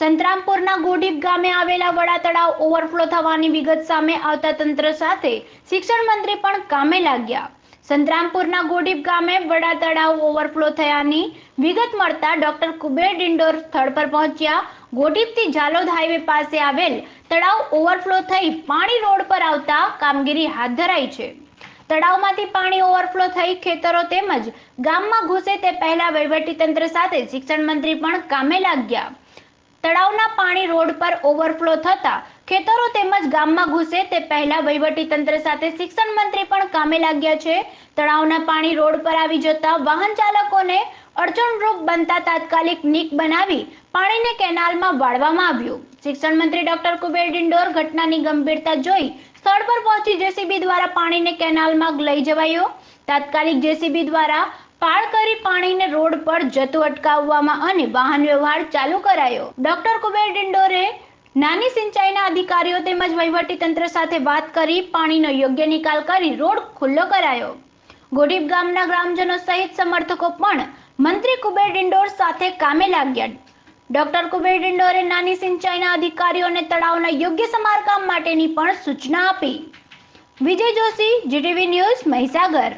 સંતરામપુરના ગોડીપ ગામે આવેલા વડા તળાવ ઓવરફ્લો થવાની વિગત સામે આવતા તંત્ર સાથે શિક્ષણ મંત્રી પણ કામે લાગ્યા. સંતરામપુરના ગોડીપ ગામે વડા તળાવ ઓવરફ્લો થયાની વિગત મળતા ડોક્ટર કુબેર ડિંડોર સ્થળ પર પહોંચ્યા. ગોડીપથી જાલોદ હાઈવે પાસે આવેલ તળાવ ઓવરફ્લો થઈ પાણી રોડ પર આવતા કામગીરી હાથ ધરાઈ છે. તળાવમાંથી પાણી ઓવરફ્લો થઈ ખેતરો તેમજ ગામમાં ઘૂસે તે પહેલા વહીવટી તંત્ર સાથે શિક્ષણ મંત્રી પણ કામે લાગ્યા. તળાવના પાણી રોડ પર ઓવરફ્લો થતા ખેતરો તેમજ ગામમાં ઘૂસે તે પહેલા વહીવટી તંત્ર સાથે શિક્ષણ મંત્રી પણ કામે લાગ્યા છે. તળાવના પાણી રોડ પર આવી જતા વાહન ચાલકોને અડચણરૂપ બનતા તાત્કાલિક નીક બનાવી પાણીને કેનાલમાં વાળવામાં આવ્યું. શિક્ષણ મંત્રી ડોક્ટર કુબેર ડિંડોર ઘટનાની ગંભીરતા જોઈ સ્થળ પર પહોંચી જેસીબી દ્વારા પાણીને કેનાલમાં લઈ જવાયો. તાત્કાલિક જેસીબી દ્વારા પાળ કરી પાણીને રોડ પર જતું અટકાવવામાં અને વાહન વ્યવહાર ચાલુ કરાયો. ડોક્ટર કુબેર ડિંડોરે નાની સિંચાઈના અધિકારીઓ તેમજ તંત્ર સાથે વાત કરી પાણીનો યોગ્ય નિકાલ કરી રોડ ખુલ્લો કરાયો. ગોડીપ ગામના ગ્રામજનો સહિત સમર્થકો પણ મંત્રી કુબેર ડિંડોર સાથે કામે લાગ્યા. ડોક્ટર કુબેર ડિંડોરે નાની સિંચાઈના અધિકારીઓને તળાવના યોગ્ય સમારકામ માટેની પણ સૂચના આપી. Vijay Joshi, GTV news Mahisagar.